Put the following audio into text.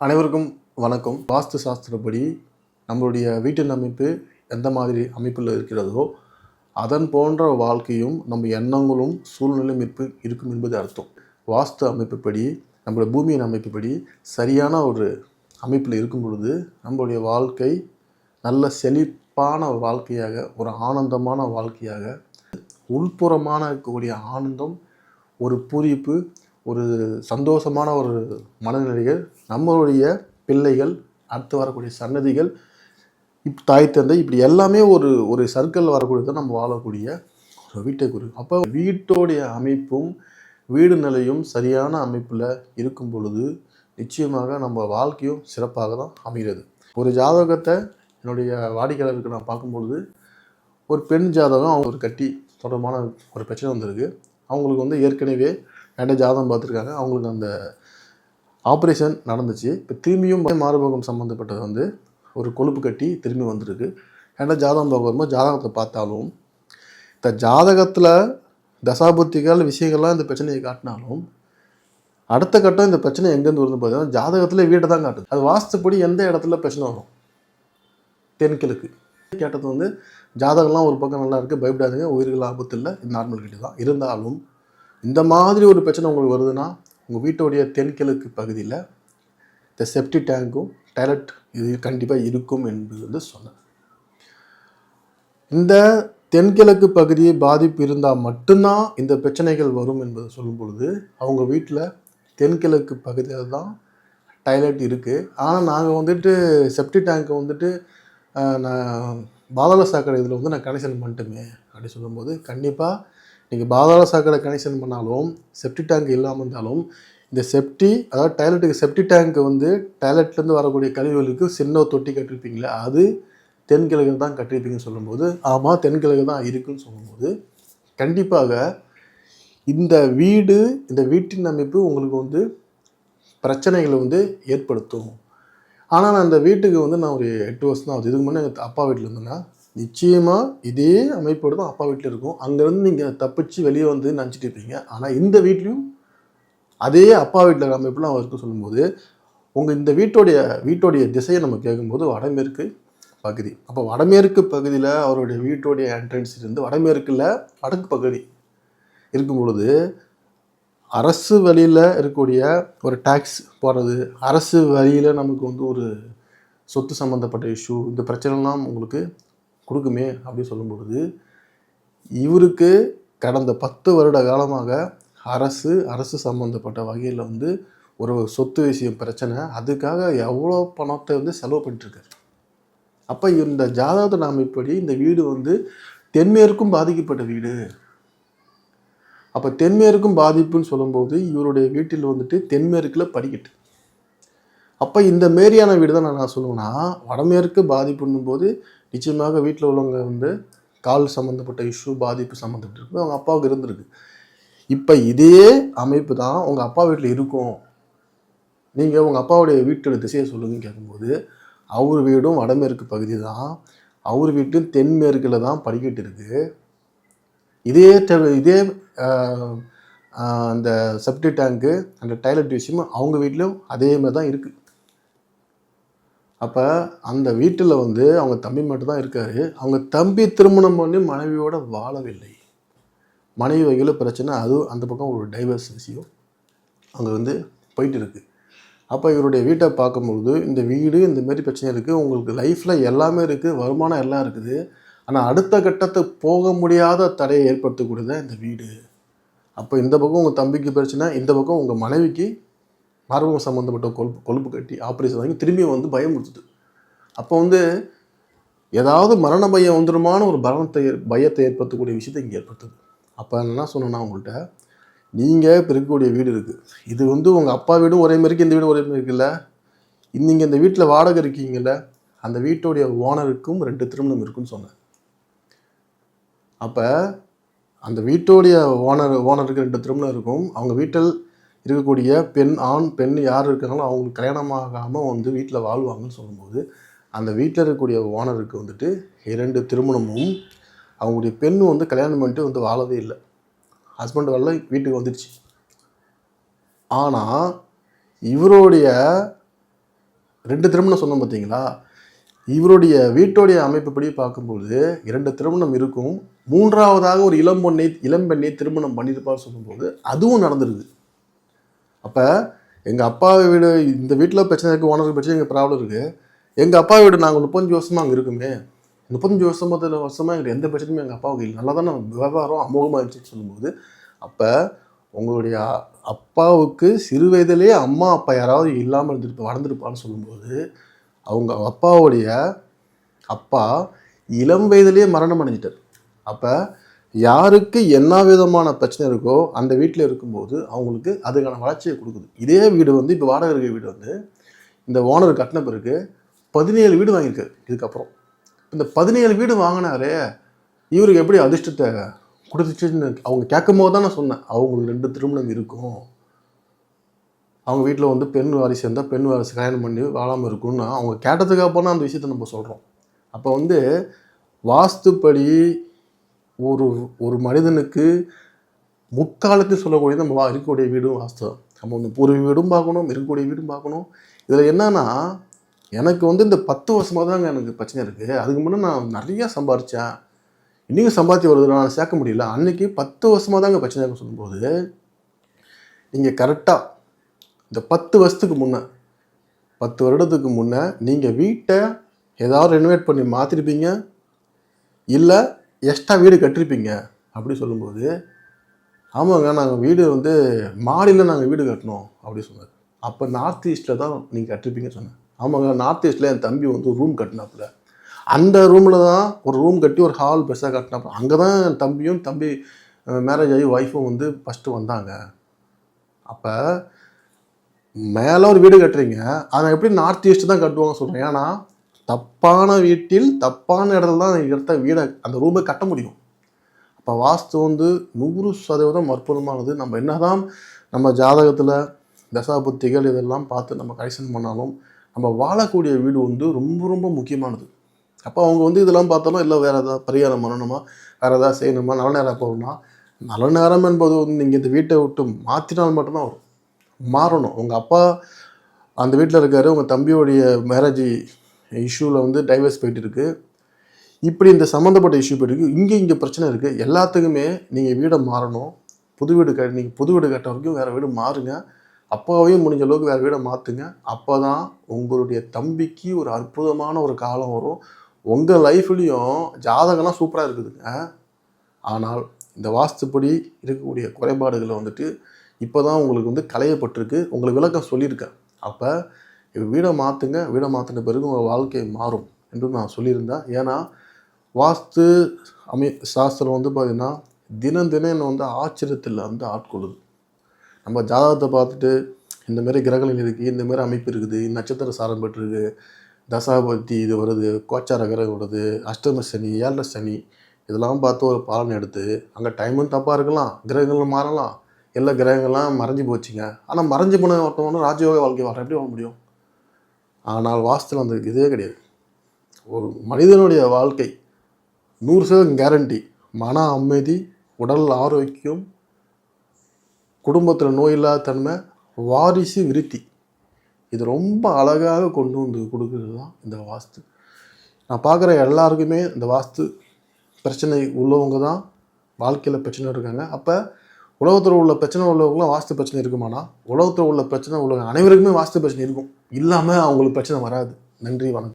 அனைவருக்கும் வணக்கம். வாஸ்து சாஸ்திரப்படி நம்மளுடைய வீட்டின் அமைப்பு எந்த மாதிரி அமைப்பில் இருக்கிறதோ அதன் போன்ற வாழ்க்கையும் நம்ம எண்ணங்களும் சூழ்நிலையும் இருப்பு இருக்கும் என்பது அர்த்தம். வாஸ்து அமைப்புப்படி நம்மளுடைய பூமியின் அமைப்புப்படி சரியான ஒரு அமைப்பில் இருக்கும் பொழுது நம்மளுடைய வாழ்க்கை நல்ல செழிப்பான ஒரு வாழ்க்கையாக ஒரு ஆனந்தமான வாழ்க்கையாக உள்புறமான இருக்கக்கூடிய ஆனந்தம் ஒரு பூரிப்பு ஒரு சந்தோஷமான ஒரு மனநிலைகள் நம்மளுடைய பிள்ளைகள் அடுத்து வரக்கூடிய சன்னதிகள் இப் தாய் தந்தை இப்படி எல்லாமே ஒரு ஒரு சர்க்கிள் வரக்கூடியது நம்ம வாழக்கூடிய ஒரு வீட்டை குறி. அப்போ வீட்டோடைய அமைப்பும் வீடு நிலையும் சரியான அமைப்பில் இருக்கும் பொழுது நிச்சயமாக நம்ம வாழ்க்கையும் சிறப்பாக தான் அமைகிறது. ஒரு ஜாதகத்தை என்னுடைய வாடிக்கையாளருக்கு நான் பார்க்கும்பொழுது ஒரு பெண் ஜாதகம் அவங்க ஒரு கட்டி தொடர்பான ஒரு பிரச்சனை வந்திருக்கு. அவங்களுக்கு வந்து ஏற்கனவே என்கிட்ட ஜாதகம் பார்த்துருக்காங்க. அவங்களுக்கு அந்த ஆப்ரேஷன் நடந்துச்சு. இப்போ திரும்பியும் மாறுபோகம் சம்மந்தப்பட்டது வந்து ஒரு கொழுப்பு கட்டி திரும்பி வந்திருக்கு. ஏன்னா ஜாதகம் பார்க்க வரும்போது ஜாதகத்தை பார்த்தாலும் இந்த ஜாதகத்தில் தசாபுத்திகள் விஷயங்கள்லாம் இந்த பிரச்சனையை காட்டினாலும் அடுத்த கட்டம் இந்த பிரச்சனை எங்கேருந்து வருது பார்த்தீங்கன்னா ஜாதகத்தில் வீட்டை தான் காட்டுது. அது வாஸ்துப்படி எந்த இடத்துல பிரச்சனை வரும்? தென்கிழக்கு. கேட்டது வந்து ஜாதகம்லாம் ஒரு பக்கம் நல்லா இருக்குது பயப்படாதீங்க. உயிர்கள் ஆபத்து இல்லை. நார்மல் கிட்ட தான். இருந்தாலும் இந்த மாதிரி ஒரு பிரச்சனை உங்களுக்கு வருதுன்னா உங்கள் வீட்டுடைய தென்கிழக்கு பகுதியில் இந்த செப்டி டேங்க்கும் டைலட் இது கண்டிப்பாக இருக்கும் என்பது வந்து சொன்னேன் இந்த தென்கிழக்கு பகுதியை பாதிப்பு இருந்தால் மட்டும்தான் இந்த பிரச்சனைகள் வரும் என்பதை சொல்லும் பொழுது அவங்க வீட்டில் தென்கிழக்கு பகுதியில் தான் டைலட் இருக்குது ஆனால் நாங்கள் வந்துட்டு செப்டி டேங்க்கை வந்துட்டு நான் பாதாள சாக்கடை இதில் வந்து நான் கனெக்ஷன் பண்ணிட்டுமே அப்படி சொல்லும்போது கண்டிப்பாக நீங்கள் பாதாள சாக்கடை கனெக்ஷன் பண்ணாலும் செப்டி டேங்க் இல்லாமல் இருந்தாலும் இந்த செப்டி அதாவது டாய்லெட்டுக்கு செப்டி டேங்க் வந்து டாய்லெட்லேருந்து வரக்கூடிய கழிவுகளுக்கு சின்ன தொட்டி கட்டிருப்பீங்களே அது தென்கிழக்கு தான் கட்டியிருப்பீங்கன்னு சொல்லும்போது ஆமாம் தென்கிழக்கு தான் இருக்குன்னு சொல்லும்போது கண்டிப்பாக இந்த வீடு இந்த வீட்டின் அமைப்பு உங்களுக்கு வந்து பிரச்சனைகளை வந்து ஏற்படுத்தும். ஆனால் நான் அந்த வீட்டுக்கு வந்து நான் ஒரு எட்டு வருஷம் தான் ஆகுது. இதுக்கு முன்னே எங்கள் அப்பா வீட்டில் இருந்தேன்னா நிச்சயமாக இதே அமைப்போடு தான் அப்பா வீட்டில் இருக்கும். அங்கேருந்து நீங்கள் தப்பிச்சு வெளியே வந்து நினச்சிட்டு இருப்பீங்க. ஆனால் இந்த வீட்லேயும் அதே அப்பா வீட்டில் இருக்கிற அமைப்புலாம் அவருக்கு சொல்லும்போது உங்கள் இந்த வீட்டோடைய வீட்டோடைய திசையை நம்ம கேட்கும்போது வடமேற்கு பகுதி. அப்போ வடமேற்கு பகுதியில் அவருடைய வீட்டோடைய என்ட்ரன்ஸ் இருந்து வடமேற்கில் வடக்கு பகுதி இருக்கும் பொழுது அரசு வழியில் இருக்கக்கூடிய ஒரு டேக்ஸ் போடுறது அரசு வழியில் நமக்கு வந்து ஒரு சொத்து சம்மந்தப்பட்ட இஷ்யூ இந்த பிரச்சனைலாம் உங்களுக்கு கொடுக்குமே அப்படின்னு சொல்லும் பொழுது இவருக்கு கடந்த பத்து வருட காலமாக அரசு அரசு சம்மந்தப்பட்ட வகையில் வந்து ஒரு சொத்து விஷயம் பிரச்சனை அதுக்காக எவ்வளோ பணத்தை வந்து செலவு பண்ணிட்டுருக்காரு. அப்போ இந்த ஜாதத நாம் இப்படி இந்த வீடு வந்து தென்மேற்கும் பாதிக்கப்பட்ட வீடு. அப்போ தென்மேற்கும் பாதிப்புன்னு சொல்லும்போது இவருடைய வீட்டில் வந்துட்டு தென்மேற்கில் படிக்கட்டு. அப்போ இந்த மாரியான வீடு தான் நான் சொல்லுவேன்னா வடமேற்கு பாதிப்புன்னும் போது நிச்சயமாக வீட்டில் உள்ளவங்க வந்து கால் சம்மந்தப்பட்ட இஷ்யூ பாதிப்பு சம்மந்தப்பட்டிருக்கு. அவங்க அப்பாவுக்கு இருந்திருக்கு. இப்போ இதே அமைப்பு தான் உங்கள் அப்பா வீட்டில் இருக்கும். நீங்கள் உங்கள் அப்பாவுடைய வீட்டோட திசையை சொல்லுங்கன்னு கேட்கும்போது அவர் வீடும் வடமேற்கு பகுதி தான். அவர் வீட்டும் தென்மேற்கில் தான் படிக்கட்டு இருக்குது இதே இதே அந்த செப்டி டேங்க்கு அந்த டாய்லெட் விஷயமும் அவங்க வீட்லேயும் அதே மாதிரி தான் இருக்குது அப்போ அந்த வீட்டில் வந்து அவங்க தம்பி மட்டும் தான் இருக்காரு. அவங்க தம்பி திருமணம் பண்ணி மனைவியோட வாழவில்லை. மனைவி வகையில் பிரச்சனை அதுவும் அந்த பக்கம் ஒரு டைவர்ஸ் விஷயம் அங்கே வந்து போயிட்டு இருக்குது அப்போ இவருடைய வீட்டை பார்க்கும்பொழுது இந்த வீடு இந்த மாரி பிரச்சனை இருக்குது உங்களுக்கு லைஃப்பில் எல்லாமே இருக்குது வருமானம் எல்லாம் இருக்குது. ஆனால் அடுத்த கட்டத்துக்கு போக முடியாத தடையை ஏற்படுத்தக்கூடியது தான் இந்த வீடு. அப்போ இந்த பக்கம் உங்கள் தம்பிக்கு பிரச்சனை இந்த பக்கம் உங்கள் மனைவிக்கு மார்பகம் சம்மந்தப்பட்ட கொழுப்பு கொழுப்பு கட்டி ஆப்ரேஷன் வாங்கி திரும்பி வந்து பயமுறுத்துது அப்போ வந்து ஏதாவது மரண பயம் வந்துருமான ஒரு பரணத்தை ஏற்- பயத்தை ஏற்படுத்தக்கூடிய விஷயத்தை இங்கே ஏற்படுத்துது. அப்போ என்ன சொன்னேன்னா உங்கள்கிட்ட நீங்கள் இப்போ இருக்கக்கூடிய வீடு இருக்குது இது வந்து உங்கள் அப்பா வீடும் ஒரே மாதிரிக்கு இந்த வீடு ஒரே மாதிரி இருக்குல்ல? நீங்கள் இந்த வீட்டில் வாடகை இருக்கீங்கல்ல? அந்த வீட்டுடைய ஓனருக்கும் ரெண்டு திருமணம் இருக்குன்னு சொன்னேன். அப்போ அந்த வீட்டோடைய ஓனர் ஓனருக்கு ரெண்டு திருமணம் இருக்கும். அவங்க வீட்டில் இருக்கக்கூடிய பெண் ஆண் பெண் யார் இருக்காங்களோ அவங்களுக்கு கல்யாணமாகாமல் வந்து வீட்டில் வாழ்வாங்கன்னு சொல்லும்போது அந்த வீட்டில் இருக்கக்கூடிய ஓனருக்கு வந்துட்டு இரண்டு திருமணமும் அவங்களுடைய பெண் வந்து கல்யாணம் பண்ணிட்டு வந்து வாழவே இல்லை. ஹஸ்பண்ட் வரல வீட்டுக்கு வந்துடுச்சு ஆனால் இவருடைய ரெண்டு திருமணம் சொன்னோம் பார்த்தீங்களா இவருடைய வீட்டுடைய அமைப்புப்படி பார்க்கும்பொழுது இரண்டு திருமணம் இருக்கும். மூன்றாவதாக ஒரு இளம்பொண்ணை இளம்பெண்ணை திருமணம் பண்ணியிருப்பார் சொல்லும்போது அதுவும் நடந்துருது. அப்போ எங்கள் அப்பா வீடு இந்த வீட்டில் பிரச்சனை இருக்குது ஓனருக்கு பிரச்சனை எங்கள் ப்ராப்ளம் இருக்குது எங்கள் அப்பா வீடு நாங்கள் முப்பத்தஞ்சு வருஷமாக அங்கே இருக்குமே. முப்பத்தஞ்சு வருஷம் பத்து வருஷமாக எங்களுக்கு எந்த பிரச்சனையும் எங்கள் அப்பாவுக்கு இல்லை. நல்லா தானே விவகாரம் அமோகமாக இருந்துச்சுன்னு சொல்லும்போது அப்போ உங்களுடைய அப்பாவுக்கு சிறு வயதிலேயே அம்மா அப்பா யாராவது இல்லாமல் இருந்திருப்பா வளர்ந்துருப்பான்னு சொல்லும்போது அவங்க அப்பாவுடைய அப்பா இளம் வயதிலேயே மரணம் அடைஞ்சிட்டார். அப்போ யாருக்கு என்ன விதமான பிரச்சனை இருக்கோ அந்த வீட்டில் இருக்கும்போது அவங்களுக்கு அதுக்கான வளர்ச்சியை கொடுக்குது. இதே வீடு வந்து இப்போ வாடகை வீடு வந்து இந்த ஓனர் கட்டின பிறகு பதினேழு வீடு வாங்கியிருக்காரு இதுக்கப்புறம். இந்த பதினேழு வீடு வாங்கினாரே இவருக்கு எப்படி அதிர்ஷ்டத்தை கொடுத்துச்சுன்னு அவங்க கேட்கும் போது தான் நான் சொன்னேன். அவங்களுக்கு ரெண்டு திருமணம் இருக்கும். அவங்க வீட்டில் வந்து பெண் வாரிசு இருந்தால் பெண் வாரிசு கல்யாணம் பண்ணி வாழாமல் இருக்கும்னு அவங்க கேட்டதுக்கு அப்புறம் அந்த விஷயத்தை நம்ம சொல்கிறோம் அப்போ வந்து வாஸ்துப்படி ஒரு ஒரு மனிதனுக்கு முக்காலத்தில் சொல்லக்கூடிய நம்ம வா- இருக்கக்கூடிய வீடும் வாஸ்தவம். நம்ம வந்து பூர்வீக வீடும் பார்க்கணும் இருக்கக்கூடிய வீடும் பார்க்கணும். இதில் என்னன்னா எனக்கு வந்து இந்த பத்து வருஷமாக தாங்க எனக்கு பிரச்சனை இருக்குது அதுக்கு முன்னே நான் நிறையா சம்பாரித்தேன் இன்றைக்கும் சம்பாத்தி வருது நான் சேர்க்க முடியல. அன்னைக்கு பத்து வருஷமாக தாங்க பிரச்சனை இருக்குன்னு சொல்லும்போது நீங்கள் கரெக்டாக இந்த பத்து வருஷத்துக்கு முன்னே பத்து வருடத்துக்கு முன்னே நீங்கள் வீட்டை ஏதாவது ரெனோவேட் பண்ணி மாற்றிருப்பீங்க இல்லை எக்ஸ்ட்ரா வீடு கட்டிருப்பீங்க அப்படி சொல்லும்போது ஆமாங்க நாங்கள் வீடு வந்து மாடியில் நாங்கள் வீடு கட்டினோம் அப்படி சொன்னார். அப்போ நார்த் ஈஸ்ட்டில் தான் நீங்கள் கட்டிருப்பீங்கன்னு சொன்னேன் ஆமாங்க நார்த் ஈஸ்ட்டில் என் தம்பி வந்து ரூம் கட்டினாப்புல. அந்த ரூமில் தான் ஒரு ரூம் கட்டி ஒரு ஹால் பெருசாக கட்டினாப்புல. அங்கே தான் என் தம்பியும் தம்பி மேரேஜ் ஆகி ஒய்ஃபும் வந்து ஃபஸ்ட்டு வந்தாங்க. அப்போ மேலே ஒரு வீடு கட்டுறீங்க. அதை எப்படி நார்த் ஈஸ்ட் தான் கட்டுவாங்க சொல்கிறேன் ஏன்னா தப்பான வீட்டில் தப்பான இடத்துல தான் இடத்த வீடை அந்த ரூமை கட்ட முடியும். அப்போ வாஸ்து வந்து நூறு சதவீதம் அற்புதமானது. நம்ம என்ன தான் நம்ம ஜாதகத்தில் தசாபுத்திகள் இதெல்லாம் பார்த்து நம்ம கரெக்ஷன் பண்ணாலும் நம்ம வாழக்கூடிய வீடு வந்து ரொம்ப ரொம்ப முக்கியமானது. அப்போ அவங்க வந்து இதெல்லாம் பார்த்தாலும் இல்லை வேறு எதாவது பரிகாரம் பண்ணணுமா? வேறு எதாவது செய்யணுமா? நல்ல நேரம் போகணுமா? நல்ல நேரம் என்பது வந்து நீங்கள் இந்த வீட்டை விட்டு மாற்றினால் மட்டும்தான் வரும். மாறணும். உங்கள் அப்பா அந்த வீட்டில் இருக்காரு. உங்கள் தம்பியோடைய மேரேஜ் இஷ்யூவில் வந்து டைவர்ஸ் போயிட்டு இருக்குது இப்படி இந்த சம்மந்தப்பட்ட இஷ்யூ போயிட்டு இருக்கு இங்கே இங்கே பிரச்சனை இருக்குது எல்லாத்துக்குமே நீங்கள் வீடை மாறணும். புது வீடு க நீங்கள் புது வீடு கட்ட வரைக்கும் வேறு வீடு மாறுங்க. அப்பாவையும் முடிஞ்ச அளவுக்கு வேறு வீடை மாற்றுங்க அப்போ தான் உங்களுடைய தம்பிக்கு ஒரு அற்புதமான ஒரு காலம் வரும். உங்கள் லைஃப்லேயும் ஜாதகம்லாம் சூப்பராக இருக்குதுங்க. ஆனால் இந்த வாஸ்துப்படி இருக்கக்கூடிய குறைபாடுகளை வந்துட்டு இப்போ தான் உங்களுக்கு வந்து களையப்பட்டிருக்கு. உங்களுக்கு விளக்கம் சொல்லியிருக்கேன். அப்போ வீடை மாற்றுங்க வீடை மாற்றின பிறகு உங்கள் வாழ்க்கை மாறும் என்று நான் சொல்லியிருந்தேன். ஏன்னா வாஸ்து அமை சாஸ்திரம் வந்து பார்த்திங்கன்னா தினம் தினம் என்னை வந்து ஆச்சரியத்தில் வந்து ஆட்கொள்ளுது. நம்ம ஜாதகத்தை பார்த்துட்டு இந்தமாரி கிரகங்கள் இருக்குது இந்தமாரி அமைப்பு இருக்குது நட்சத்திர சாரம் பெற்றிருக்கு தசாபதி இது வருது கோச்சார கிரகம் வருது அஷ்டம சனி ஏழரை சனி இதெல்லாம் பார்த்து ஒரு பாலனை எடுத்து அங்கே டைமும் தப்பாக இருக்கலாம் கிரகங்களும் மாறலாம். எல்லா கிரகங்கள்லாம் மறைஞ்சு போச்சுங்க. ஆனால் மறைஞ்சு போன ஒருத்தவங்க ராஜயோக வாழ்க்கை வர எப்படி வாழ முடியும்? ஆனால் வாஸ்துல அந்த இதே கிடையாது. ஒரு மனிதனுடைய வாழ்க்கை நூறு சதவீதம் கேரண்டி மன அமைதி உடல் ஆரோக்கியம் குடும்பத்தில் நோயில்லாத தன்மை வாரிசு விருத்தி. இது ரொம்ப அழகாக கொண்டு வந்து கொடுக்குறது தான் இந்த வாஸ்து. நான் பார்க்குற எல்லாருக்குமே இந்த வாஸ்து பிரச்சனை உள்ளவங்க தான் வாழ்க்கையில் பிரச்சனை இருக்காங்க. அப்போ உலகத்தில் உள்ள பிரச்சனை உள்ளவங்களாம் வாஸ்து பிரச்சனை இருக்குமானா உலகத்தில் உள்ள பிரச்சனை உள்ள அனைவருக்குமே வாஸ்து பிரச்சனை இருக்கும். இல்லாமல் அவங்களுக்கு பிரச்சனை வராது. நன்றி வணக்கம்.